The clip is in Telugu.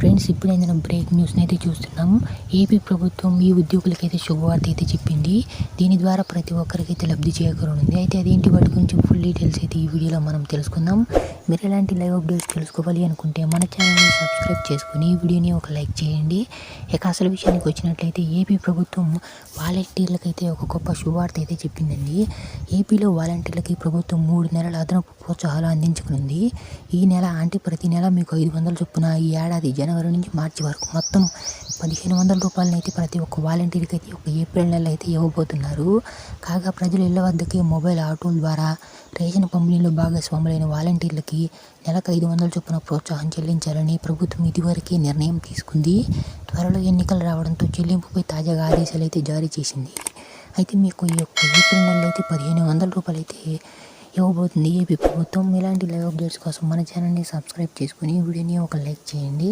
ఫ్రెండ్స్ ఇప్పుడు ఏదైనా బ్రేక్ న్యూస్ని అయితే చూస్తున్నాం ఏపీ ప్రభుత్వం ఈ ఉద్యోగులకి అయితే శుభవార్త అయితే చెప్పింది. దీని ద్వారా ప్రతి ఒక్కరికి అయితే లబ్ధి చేకూరనుంది. అయితే అదేంటి? వాటి గురించి ఫుల్ డీటెయిల్స్ అయితే ఈ వీడియోలో మనం తెలుసుకుందాం. మీరు ఎలాంటి లైవ్ అప్డేట్స్ తెలుసుకోవాలి అనుకుంటే మన ఛానల్ని సబ్స్క్రైబ్ చేసుకుని ఈ వీడియోని ఒక లైక్ చేయండి. ఇక అసలు విషయానికి వచ్చినట్లయితే ఏపీ ప్రభుత్వం వాలంటీర్లకైతే ఒక గొప్ప శుభవార్త అయితే చెప్పిందండి. ఏపీలో వాలంటీర్లకి ప్రభుత్వం మూడు నెలల అదనపు ప్రోత్సాహాలు అందించుకునింది ఈ నెల అంటే ప్రతి నెల మీకు ఐదు వందల చొప్పున ఈ ఏడాది జనవరి నుంచి మార్చి వరకు మొత్తం పదిహేను వందల రూపాయలను అయితే ప్రతి ఒక్క వాలంటీర్కి అయితే ఒక ఏప్రిల్ నెల అయితే ఇవ్వబోతున్నారు. కాగా ప్రజలు ఇళ్ళ వద్దకే మొబైల్ ఆటోల ద్వారా రేషన్ పంపిణీలో భాగస్వాములైన వాలంటీర్లకి నెలకు ఐదు వందల చొప్పున ప్రోత్సాహం చెల్లించాలని ప్రభుత్వం ఇదివరకే నిర్ణయం తీసుకుంది. త్వరలో ఎన్నికలు రావడంతో చెల్లింపుపై తాజాగా ఆదేశాలు అయితే జారీ చేసింది. అయితే మీకు ఈ యొక్క ఏప్రిల్ నెలలో అయితే పదిహేను వందల రూపాయలు అయితే ఇవ్వబోతుంది. ఏపీ ప్రభుత్వం ఇలాంటి లైవ్ అప్డేట్స్ కోసం మన ఛానల్ని సబ్స్క్రైబ్ చేసుకుని వీడియోని ఒక లైక్ చేయండి.